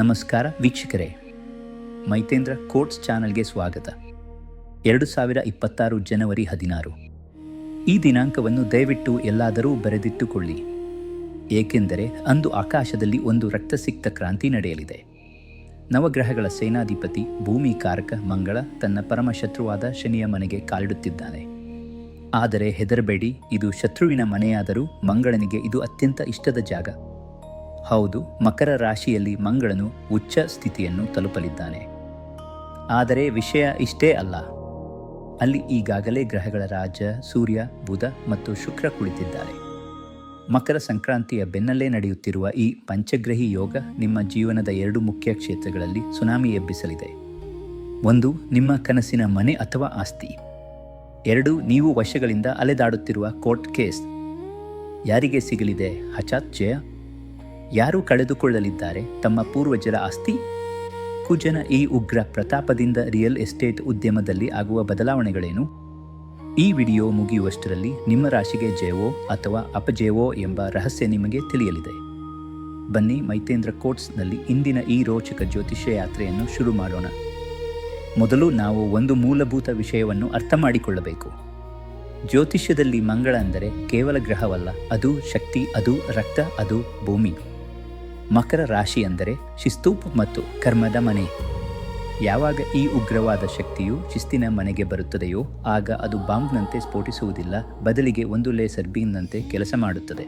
ನಮಸ್ಕಾರ ವೀಕ್ಷಕರೇ. ಮೈತೇಂದ್ರ ಕೋಟ್ಸ್ ಚಾನಲ್ಗೆ ಸ್ವಾಗತ. ಎರಡು ಸಾವಿರ ಇಪ್ಪತ್ತಾರು ಜನವರಿ ಹದಿನಾರು. ಈ ದಿನಾಂಕವನ್ನು ದಯವಿಟ್ಟು ಎಲ್ಲಾದರೂ ಬರೆದಿಟ್ಟುಕೊಳ್ಳಿ. ಏಕೆಂದರೆ ಅಂದು ಆಕಾಶದಲ್ಲಿ ಒಂದು ರಕ್ತಸಿಕ್ತ ಕ್ರಾಂತಿ ನಡೆಯಲಿದೆ. ನವಗ್ರಹಗಳ ಸೇನಾಧಿಪತಿ, ಭೂಮಿ ಕಾರಕ ಮಂಗಳ ತನ್ನ ಪರಮ ಶತ್ರುವಾದ ಶನಿಯ ಮನೆಗೆ ಕಾಲಿಡುತ್ತಿದ್ದಾನೆ. ಆದರೆ ಹೆದರಬೇಡಿ, ಇದು ಶತ್ರುವಿನ ಮನೆಯಾದರೂ ಮಂಗಳನಿಗೆ ಇದು ಅತ್ಯಂತ ಇಷ್ಟದ ಜಾಗ. ಹೌದು, ಮಕರ ರಾಶಿಯಲ್ಲಿ ಮಂಗಳನು ಉಚ್ಚ ಸ್ಥಿತಿಯನ್ನು ತಲುಪಲಿದ್ದಾನೆ. ಆದರೆ ವಿಷಯ ಇಷ್ಟೇ ಅಲ್ಲ. ಅಲ್ಲಿ ಈಗಾಗಲೇ ಗ್ರಹಗಳ ರಾಜ, ಸೂರ್ಯ, ಬುಧ ಮತ್ತು ಶುಕ್ರ ಕುಳಿತಿದ್ದಾರೆ. ಮಕರ ಸಂಕ್ರಾಂತಿಯ ಬೆನ್ನಲ್ಲೇ ನಡೆಯುತ್ತಿರುವ ಈ ಪಂಚಗ್ರಹಿ ಯೋಗ ನಿಮ್ಮ ಜೀವನದ ಎರಡು ಮುಖ್ಯ ಕ್ಷೇತ್ರಗಳಲ್ಲಿ ಸುನಾಮಿ ಎಬ್ಬಿಸಲಿದೆ. ಒಂದು, ನಿಮ್ಮ ಕನಸಿನ ಮನೆ ಅಥವಾ ಆಸ್ತಿ. ಎರಡು, ನೀವು ವರ್ಷಗಳಿಂದ ಅಲೆದಾಡುತ್ತಿರುವ ಕೋರ್ಟ್ ಕೇಸ್. ಯಾರಿಗೆ ಸಿಗಲಿದೆ? ಹಠಾತ್ ಜಯ? ಯಾರು ಕಳೆದುಕೊಳ್ಳಲಿದ್ದಾರೆ? ತಮ್ಮ ಪೂರ್ವಜರ ಆಸ್ತಿ? ಕುಜನ ಈ ಉಗ್ರ ಪ್ರತಾಪದಿಂದ ರಿಯಲ್ ಎಸ್ಟೇಟ್ ಉದ್ಯಮದಲ್ಲಿ ಆಗುವ ಬದಲಾವಣೆಗಳೇನು? ಈ ವಿಡಿಯೋ ಮುಗಿಯುವಷ್ಟರಲ್ಲಿ ನಿಮ್ಮ ರಾಶಿಗೆ ಜಯವೋ ಅಥವಾ ಅಪಜಯವೋ ಎಂಬ ರಹಸ್ಯ ನಿಮಗೆ ತಿಳಿಯಲಿದೆ. ಬನ್ನಿ ಮೈತೇಂದ್ರ ಕೋಟ್ಸ್ನಲ್ಲಿ ಇಂದಿನ ಈ ರೋಚಕ ಜ್ಯೋತಿಷ್ಯ ಯಾತ್ರೆಯನ್ನು ಶುರು ಮಾಡೋಣ. ಮೊದಲು ನಾವು ಒಂದು ಮೂಲಭೂತ ವಿಷಯವನ್ನು ಅರ್ಥ ಮಾಡಿಕೊಳ್ಳಬೇಕು. ಜ್ಯೋತಿಷ್ಯದಲ್ಲಿ ಮಂಗಳ ಅಂದರೆ ಕೇವಲ ಗ್ರಹವಲ್ಲ, ಅದು ಶಕ್ತಿ, ಅದು ರಕ್ತ, ಅದು ಭೂಮಿ. ಮಕರ ರಾಶಿ ಅಂದರೆ ಶಿಸ್ತು ಮತ್ತು ಕರ್ಮದ ಮನೆ. ಯಾವಾಗ ಈ ಉಗ್ರವಾದ ಶಕ್ತಿಯು ಶಿಸ್ತಿನ ಮನೆಗೆ ಬರುತ್ತದೆಯೋ ಆಗ ಅದು ಬಾಂಬ್ನಂತೆ ಸ್ಫೋಟಿಸುವುದಿಲ್ಲ, ಬದಲಿಗೆ ಒಂದು ಲೇಸರ್ ಬೀನ್ನಂತೆ ಕೆಲಸ ಮಾಡುತ್ತದೆ.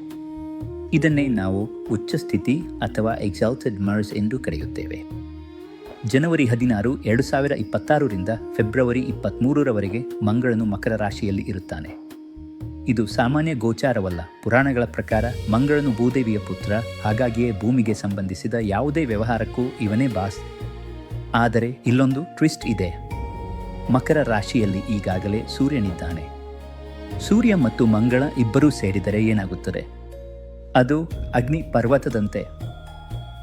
ಇದನ್ನೇ ನಾವು ಉಚ್ಚ ಸ್ಥಿತಿ ಅಥವಾ ಎಕ್ಸಾಲ್ಟೆಡ್ ಮರ್ಸ್ ಎಂದು ಕರೆಯುತ್ತೇವೆ. ಜನವರಿ ಹದಿನಾರು, ಎರಡು ಸಾವಿರ ಇಪ್ಪತ್ತಾರರಿಂದ ಫೆಬ್ರವರಿ ಇಪ್ಪತ್ತ್ಮೂರರವರೆಗೆ ಮಂಗಳನು ಮಕರ ರಾಶಿಯಲ್ಲಿ ಇರುತ್ತಾನೆ. ಇದು ಸಾಮಾನ್ಯ ಗೋಚಾರವಲ್ಲ. ಪುರಾಣಗಳ ಪ್ರಕಾರ ಮಂಗಳನು ಭೂದೇವಿಯ ಪುತ್ರ, ಹಾಗಾಗಿಯೇ ಭೂಮಿಗೆ ಸಂಬಂಧಿಸಿದ ಯಾವುದೇ ವ್ಯವಹಾರಕ್ಕೂ ಇವನೇ ಬಾಸ್. ಆದರೆ ಇಲ್ಲೊಂದು ಟ್ವಿಸ್ಟ್ ಇದೆ. ಮಕರ ರಾಶಿಯಲ್ಲಿ ಈಗಾಗಲೇ ಸೂರ್ಯನಿದ್ದಾನೆ. ಸೂರ್ಯ ಮತ್ತು ಮಂಗಳ ಇಬ್ಬರೂ ಸೇರಿದರೆ ಏನಾಗುತ್ತದೆ? ಅದು ಅಗ್ನಿ ಪರ್ವತದಂತೆ.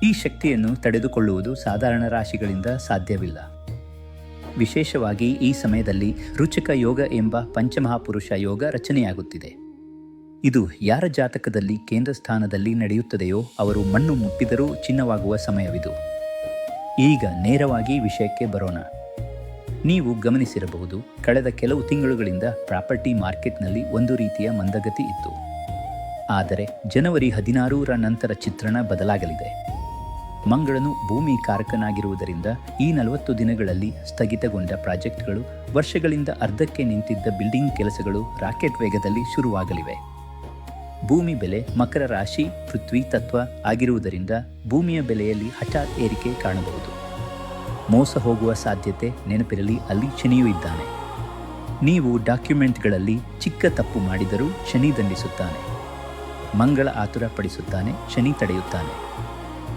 ಈ ಶಕ್ತಿಯನ್ನು ತಡೆದುಕೊಳ್ಳುವುದು ಸಾಧಾರಣ ರಾಶಿಗಳಿಂದ ಸಾಧ್ಯವಿಲ್ಲ. ವಿಶೇಷವಾಗಿ ಈ ಸಮಯದಲ್ಲಿ ರುಚಕ ಯೋಗ ಎಂಬ ಪಂಚಮಹಾಪುರುಷ ಯೋಗ ರಚನೆಯಾಗುತ್ತಿದೆ. ಇದು ಯಾರ ಜಾತಕದಲ್ಲಿ ಕೇಂದ್ರ ಸ್ಥಾನದಲ್ಲಿ ನಡೆಯುತ್ತದೆಯೋ ಅವರು ಮಣ್ಣು ಮುಟ್ಟಿದರೂ ಚಿನ್ನವಾಗುವ ಸಮಯವಿದು. ಈಗ ನೇರವಾಗಿ ವಿಷಯಕ್ಕೆ ಬರೋಣ. ನೀವು ಗಮನಿಸಿರಬಹುದು, ಕಳೆದ ಕೆಲವು ತಿಂಗಳುಗಳಿಂದ ಪ್ರಾಪರ್ಟಿ ಮಾರ್ಕೆಟ್ನಲ್ಲಿ ಒಂದು ರೀತಿಯ ಮಂದಗತಿ ಇತ್ತು. ಆದರೆ, ಜನವರಿ ಹದಿನಾರರ ನಂತರ ಚಿತ್ರಣ ಬದಲಾಗಲಿದೆ. ಮಂಗಳನು ಭೂಮಿ ಕಾರಕನಾಗಿರುವುದರಿಂದ ಈ ನಲವತ್ತು ದಿನಗಳಲ್ಲಿ ಸ್ಥಗಿತಗೊಂಡ ಪ್ರಾಜೆಕ್ಟ್ಗಳು ವರ್ಷಗಳಿಂದ ಅರ್ಧಕ್ಕೆ ನಿಂತಿದ್ದ ಬಿಲ್ಡಿಂಗ್ ಕೆಲಸಗಳು ರಾಕೆಟ್ ವೇಗದಲ್ಲಿ ಶುರುವಾಗಲಿವೆ. ಭೂಮಿ ಬೆಲೆ ಮಕರ ರಾಶಿ, ಪೃಥ್ವಿ ತತ್ವ ಆಗಿರುವುದರಿಂದ ಭೂಮಿಯ ಬೆಲೆಯಲ್ಲಿ ಹಠಾತ್ ಏರಿಕೆ ಕಾಣಬಹುದು. ಮೋಸ ಹೋಗುವ ಸಾಧ್ಯತೆ ನೆನಪಿರಲಿ, ಅಲ್ಲಿ ಶನಿಯೂ ಇದ್ದಾನೆ. ನೀವು ಡಾಕ್ಯುಮೆಂಟ್ಗಳಲ್ಲಿ ಚಿಕ್ಕ ತಪ್ಪು ಮಾಡಿದರೂ ಶನಿ ದಂಡಿಸುತ್ತಾನೆ. ಮಂಗಳ ಆತುರ ಪಡಿಸುತ್ತಾನೆ ಶನಿ ತಡೆಯುತ್ತಾನೆ.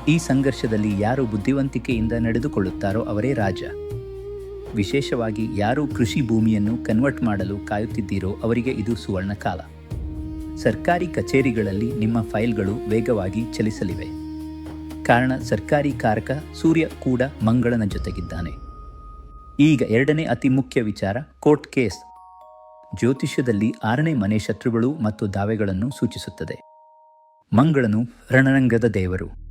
ಈ ಸಂಘರ್ಷದಲ್ಲಿ ಯಾರು ಬುದ್ಧಿವಂತಿಕೆಯಿಂದ ನಡೆದುಕೊಳ್ಳುತ್ತಾರೋ ಅವರೇ ರಾಜ. ವಿಶೇಷವಾಗಿ ಯಾರು ಕೃಷಿ ಭೂಮಿಯನ್ನು ಕನ್ವರ್ಟ್ ಮಾಡಲು ಕಾಯುತ್ತಿದ್ದೀರೋ ಅವರಿಗೆ ಇದು ಸುವರ್ಣ ಕಾಲ ಸರ್ಕಾರಿ ಕಚೇರಿಗಳಲ್ಲಿ ನಿಮ್ಮ ಫೈಲ್ಗಳು ವೇಗವಾಗಿ ಚಲಿಸಲಿವೆ. ಕಾರಣ ಸರ್ಕಾರಿ ಕಾರಕ ಸೂರ್ಯ ಕೂಡ ಮಂಗಳನ ಜೊತೆಗಿದ್ದಾನೆ. ಈಗ ಎರಡನೇ ಅತಿ ಮುಖ್ಯ ವಿಚಾರ ಕೋರ್ಟ್ ಕೇಸ್. ಜ್ಯೋತಿಷ್ಯದಲ್ಲಿ ಆರನೇ ಮನೆ ಶತ್ರುಗಳು ಮತ್ತು ದಾವೆಗಳನ್ನು ಸೂಚಿಸುತ್ತದೆ. ಮಂಗಳನು ರಣರಂಗದ ದೇವರು.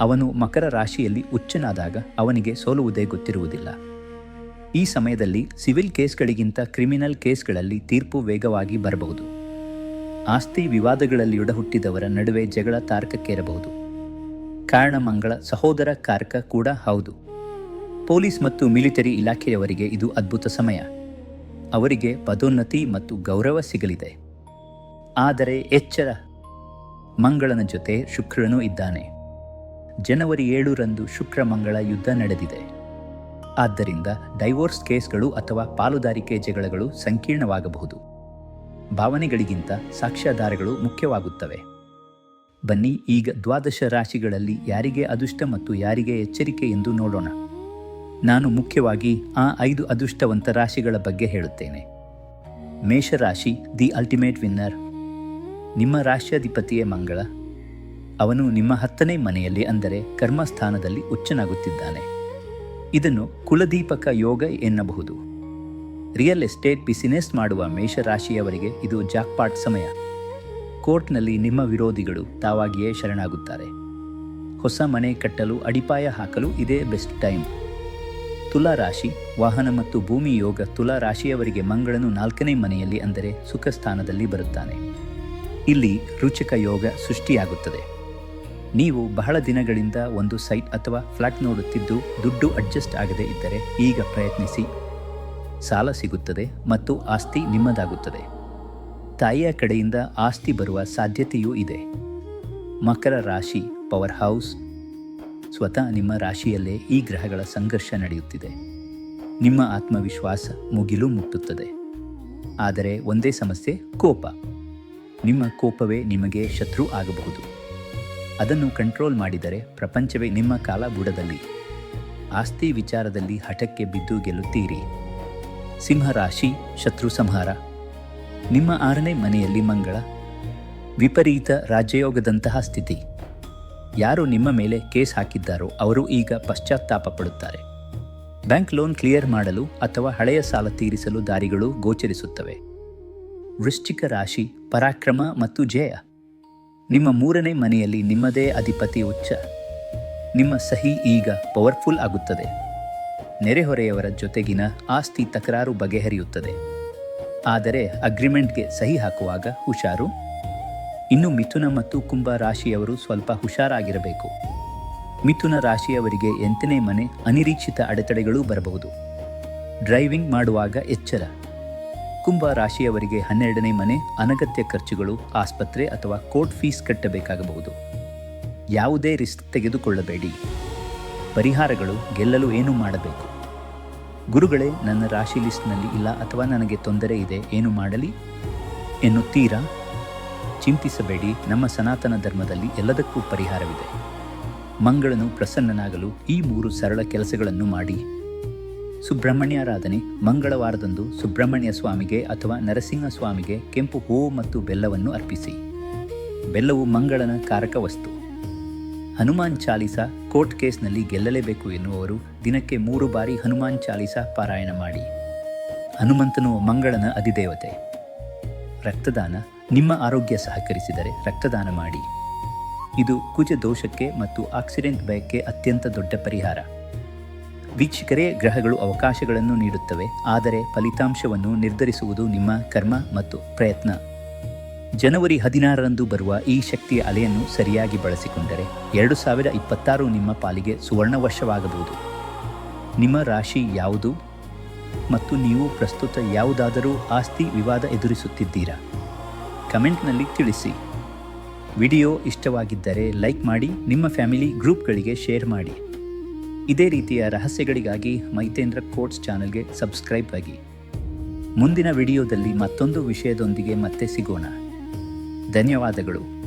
ಅವನು ಮಕರ ರಾಶಿಯಲ್ಲಿ ಉಚ್ಚನಾದಾಗ ಅವನಿಗೆ ಸೋಲುವುದೇ ಗೊತ್ತಿರುವುದಿಲ್ಲ. ಈ ಸಮಯದಲ್ಲಿ ಸಿವಿಲ್ ಕೇಸ್ಗಳಿಗಿಂತ ಕ್ರಿಮಿನಲ್ ಕೇಸ್ಗಳಲ್ಲಿ ತೀರ್ಪು ವೇಗವಾಗಿ ಬರಬಹುದು. ಆಸ್ತಿ ವಿವಾದಗಳಲ್ಲಿ ಹುಟ್ಟಿದವರ ನಡುವೆ ಜಗಳ ತಾರಕಕ್ಕೇರಬಹುದು. ಕಾರಣ ಮಂಗಳ ಸಹೋದರ ಕಾರಕ ಕೂಡ ಹೌದು. ಪೊಲೀಸ್ ಮತ್ತು ಮಿಲಿಟರಿ ಇಲಾಖೆಯವರಿಗೆ ಇದು ಅದ್ಭುತ ಸಮಯ. ಅವರಿಗೆ ಪದೋನ್ನತಿ ಮತ್ತು ಗೌರವ ಸಿಗಲಿದೆ. ಆದರೆ ಎಚ್ಚರ. ಮಂಗಳನ ಜೊತೆ ಶುಕ್ರನೂ ಇದ್ದಾನೆ. ಜನವರಿ ಏಳರಂದು ಶುಕ್ರ ಮಂಗಳ ಯುದ್ಧ ನಡೆದಿದೆ. ಆದ್ದರಿಂದ ಡೈವೋರ್ಸ್ ಕೇಸ್ಗಳು ಅಥವಾ ಪಾಲುದಾರಿಕೆ ಜಗಳಗಳು ಸಂಕೀರ್ಣವಾಗಬಹುದು. ಭಾವನೆಗಳಿಗಿಂತ ಸಾಕ್ಷ್ಯಾಧಾರಗಳು ಮುಖ್ಯವಾಗುತ್ತವೆ. ಬನ್ನಿ, ಈಗ ದ್ವಾದಶ ರಾಶಿಗಳಲ್ಲಿ ಯಾರಿಗೆ ಅದೃಷ್ಟ ಮತ್ತು ಯಾರಿಗೆ ಎಚ್ಚರಿಕೆ ಎಂದು ನೋಡೋಣ. ನಾನು ಮುಖ್ಯವಾಗಿ ಆ ಐದು ಅದೃಷ್ಟವಂತ ರಾಶಿಗಳ ಬಗ್ಗೆ ಹೇಳುತ್ತೇನೆ. ಮೇಷರಾಶಿ, ದಿ ಅಲ್ಟಿಮೇಟ್ ವಿನ್ನರ್. ನಿಮ್ಮ ರಾಶ್ಯಾಧಿಪತಿಯೇ ಮಂಗಳ. ಅವನು ನಿಮ್ಮ ಹತ್ತನೇ ಮನೆಯಲ್ಲಿ ಅಂದರೆ ಕರ್ಮಸ್ಥಾನದಲ್ಲಿ ಉಚ್ಚನಾಗುತ್ತಿದ್ದಾನೆ ಇದನ್ನು ಕುಲದೀಪಕ ಯೋಗ ಎನ್ನಬಹುದು. ರಿಯಲ್ ಎಸ್ಟೇಟ್ ಬಿಸಿನೆಸ್ ಮಾಡುವ ಮೇಷರಾಶಿಯವರಿಗೆ ಇದು ಜಾಕ್ಪಾಟ್ ಸಮಯ. ಕೋರ್ಟ್ನಲ್ಲಿ ನಿಮ್ಮ ವಿರೋಧಿಗಳು ತಾವಾಗಿಯೇ ಶರಣಾಗುತ್ತಾರೆ. ಹೊಸ ಮನೆ ಕಟ್ಟಲು ಅಡಿಪಾಯ ಹಾಕಲು ಇದೇ ಬೆಸ್ಟ್ ಟೈಮ್. ತುಲಾ ರಾಶಿ, ವಾಹನ ಮತ್ತು ಭೂಮಿ ಯೋಗ ತುಲಾ ರಾಶಿಯವರಿಗೆ ಮಂಗಳನು ನಾಲ್ಕನೇ ಮನೆಯಲ್ಲಿ ಅಂದರೆ ಸುಖ ಸ್ಥಾನದಲ್ಲಿ ಬರುತ್ತಾನೆ. ಇಲ್ಲಿ ರುಚಿಕ ಯೋಗ ಸೃಷ್ಟಿಯಾಗುತ್ತದೆ. ನೀವು ಬಹಳ ದಿನಗಳಿಂದ ಒಂದು ಸೈಟ್ ಅಥವಾ ಫ್ಲಾಟ್ ನೋಡುತ್ತಿದ್ದು ದುಡ್ಡು ಅಡ್ಜಸ್ಟ್ ಆಗದೇ ಇದ್ದರೆ ಈಗ ಪ್ರಯತ್ನಿಸಿ. ಸಾಲ ಸಿಗುತ್ತದೆ ಮತ್ತು ಆಸ್ತಿ ನಿಮ್ಮದಾಗುತ್ತದೆ. ತಾಯಿಯ ಕಡೆಯಿಂದ ಆಸ್ತಿ ಬರುವ ಸಾಧ್ಯತೆಯೂ ಇದೆ. ಮಕರ ರಾಶಿ ಪವರ್ ಹೌಸ್ ಸ್ವತಃ ನಿಮ್ಮ ರಾಶಿಯಲ್ಲೇ ಈ ಗ್ರಹಗಳ ಸಂಘರ್ಷ ನಡೆಯುತ್ತಿದೆ. ನಿಮ್ಮ ಆತ್ಮವಿಶ್ವಾಸ ಮುಗಿಲು ಮುಟ್ಟುತ್ತದೆ. ಆದರೆ ಒಂದೇ ಸಮಸ್ಯೆ, ಕೋಪ. ನಿಮ್ಮ ಕೋಪವೇ ನಿಮಗೆ ಶತ್ರು ಆಗಬಹುದು. ಅದನ್ನು ಕಂಟ್ರೋಲ್ ಮಾಡಿದರೆ ಪ್ರಪಂಚವೇ ನಿಮ್ಮ ಕಾಲ ಬುಡದಲ್ಲಿ ಆಸ್ತಿ ವಿಚಾರದಲ್ಲಿ ಹಠಕ್ಕೆ ಬಿದ್ದು ಗೆಲ್ಲುತ್ತೀರಿ. ಸಿಂಹರಾಶಿ, ಶತ್ರು ಸಂಹಾರ. ನಿಮ್ಮ ಆರನೇ ಮನೆಯಲ್ಲಿ ಮಂಗಳ. ವಿಪರೀತ ರಾಜ್ಯಯೋಗದಂತಹ ಸ್ಥಿತಿ. ಯಾರು ನಿಮ್ಮ ಮೇಲೆ ಕೇಸ್ ಹಾಕಿದ್ದಾರೋ ಅವರು ಈಗ ಪಶ್ಚಾತ್ತಾಪ ಪಡುತ್ತಾರೆ. ಬ್ಯಾಂಕ್ ಲೋನ್ ಕ್ಲಿಯರ್ ಮಾಡಲು ಅಥವಾ ಹಳೆಯ ಸಾಲ ತೀರಿಸಲು ದಾರಿಗಳು ಗೋಚರಿಸುತ್ತವೆ. ವೃಶ್ಚಿಕ ರಾಶಿ, ಪರಾಕ್ರಮ ಮತ್ತು ಜಯ. ನಿಮ್ಮ ಮೂರನೇ ಮನೆಯಲ್ಲಿ ನಿಮ್ಮದೇ ಅಧಿಪತಿ ಉಚ್ಚ ನಿಮ್ಮ ಸಹಿ ಈಗ ಪವರ್ಫುಲ್ ಆಗುತ್ತದೆ. ನೆರೆಹೊರೆಯವರ ಜೊತೆಗಿನ ಆಸ್ತಿ ತಕರಾರು ಬಗೆಹರಿಯುತ್ತದೆ. ಆದರೆ ಅಗ್ರಿಮೆಂಟ್ಗೆ ಸಹಿ ಹಾಕುವಾಗ ಹುಷಾರು. ಇನ್ನು ಮಿಥುನ ಮತ್ತು ಕುಂಭ ರಾಶಿಯವರು ಸ್ವಲ್ಪ ಹುಷಾರಾಗಿರಬೇಕು. ಮಿಥುನ ರಾಶಿಯವರಿಗೆ ಎಂಟನೇ ಮನೆ ಅನಿರೀಕ್ಷಿತ ಅಡೆತಡೆಗಳೂ ಬರಬಹುದು. ಡ್ರೈವಿಂಗ್ ಮಾಡುವಾಗ ಎಚ್ಚರ. ಕುಂಭ ರಾಶಿಯವರಿಗೆ ಹನ್ನೆರಡನೇ ಮನೆ, ಅನಗತ್ಯ ಖರ್ಚುಗಳು, ಆಸ್ಪತ್ರೆ ಅಥವಾ ಕೋರ್ಟ್ ಫೀಸ್ ಕಟ್ಟಬೇಕಾಗಬಹುದು. ಯಾವುದೇ ರಿಸ್ಕ್ ತೆಗೆದುಕೊಳ್ಳಬೇಡಿ. ಪರಿಹಾರಗಳು ಗೆಲ್ಲಲು ಏನು ಮಾಡಬೇಕು? ಗುರುಗಳೇ, ನನ್ನ ರಾಶಿ ಲಿಸ್ಟ್ನಲ್ಲಿ ಇಲ್ಲ ಅಥವಾ ನನಗೆ ತೊಂದರೆ ಇದೆ, ಏನು ಮಾಡಲಿ? ಎನ್ನುತ್ತೀರಾ ಚಿಂತಿಸಬೇಡಿ, ನಮ್ಮ ಸನಾತನ ಧರ್ಮದಲ್ಲಿ ಎಲ್ಲದಕ್ಕೂ ಪರಿಹಾರವಿದೆ. ಮಂಗಳನು ಪ್ರಸನ್ನನಾಗಲು ಈ ಮೂರು ಸರಳ ಕೆಲಸಗಳನ್ನು ಮಾಡಿ. ಸುಬ್ರಹ್ಮಣ್ಯಾರಾಧನೆ ಮಂಗಳವಾರದಂದು ಸುಬ್ರಹ್ಮಣ್ಯ ಸ್ವಾಮಿಗೆ ಅಥವಾ ನರಸಿಂಹ ಸ್ವಾಮಿಗೆ ಕೆಂಪು ಹೂವು ಮತ್ತು ಬೆಲ್ಲವನ್ನು ಅರ್ಪಿಸಿ. ಬೆಲ್ಲವು ಮಂಗಳನ ಕಾರಕ ವಸ್ತು. ಹನುಮಾನ್ ಚಾಲಿಸ ಕೋರ್ಟ್ ಕೇಸ್ನಲ್ಲಿ ಗೆಲ್ಲಲೇಬೇಕು ಎನ್ನುವರು ದಿನಕ್ಕೆ ಮೂರು ಬಾರಿ ಹನುಮಾನ್ ಚಾಲಿಸ ಪಾರಾಯಣ ಮಾಡಿ. ಹನುಮಂತನು ಮಂಗಳನ ಅಧಿದೇವತೆ. ರಕ್ತದಾನ. ನಿಮ್ಮ ಆರೋಗ್ಯ ಸಹಕರಿಸಿದರೆ ರಕ್ತದಾನ ಮಾಡಿ. ಇದು ಕುಜ ದೋಷಕ್ಕೆ ಮತ್ತು ಆಕ್ಸಿಡೆಂಟ್ ಭಯಕ್ಕೆ ಅತ್ಯಂತ ದೊಡ್ಡ ಪರಿಹಾರ. ವೀಕ್ಷಕರೇ, ಗ್ರಹಗಳು ಅವಕಾಶಗಳನ್ನು ನೀಡುತ್ತವೆ, ಆದರೆ ಫಲಿತಾಂಶವನ್ನು ನಿರ್ಧರಿಸುವುದು ನಿಮ್ಮ ಕರ್ಮ ಮತ್ತು ಪ್ರಯತ್ನ. ಜನವರಿ ಹದಿನಾರರಂದು ಬರುವ ಈ ಶಕ್ತಿಯ ಅಲೆಯನ್ನು ಸರಿಯಾಗಿ ಬಳಸಿಕೊಂಡರೆ ಎರಡು ಸಾವಿರ ಇಪ್ಪತ್ತಾರು ನಿಮ್ಮ ಪಾಲಿಗೆ ಸುವರ್ಣ ವರ್ಷವಾಗಬಹುದು ನಿಮ್ಮ ರಾಶಿ ಯಾವುದು? ಮತ್ತು ನೀವು ಪ್ರಸ್ತುತ ಯಾವುದಾದರೂ ಆಸ್ತಿ ವಿವಾದ ಎದುರಿಸುತ್ತಿದ್ದೀರಾ? ಕಮೆಂಟ್ನಲ್ಲಿ ತಿಳಿಸಿ. ವಿಡಿಯೋ ಇಷ್ಟವಾಗಿದ್ದರೆ ಲೈಕ್ ಮಾಡಿ, ನಿಮ್ಮ ಫ್ಯಾಮಿಲಿ ಗ್ರೂಪ್ಗಳಿಗೆ ಶೇರ್ ಮಾಡಿ. ಇದೇ ರೀತಿಯ ರಹಸ್ಯಗಳಿಗಾಗಿ ಮೈತೇಂದ್ರ ಕೋಟ್ಸ್ ಚಾನಲ್ಗೆ ಸಬ್ಸ್ಕ್ರೈಬ್ ಆಗಿ. ಮುಂದಿನ ವಿಡಿಯೋದಲ್ಲಿ ಮತ್ತೊಂದು ವಿಷಯದೊಂದಿಗೆ ಮತ್ತೆ ಸಿಗೋಣ. ಧನ್ಯವಾದಗಳು.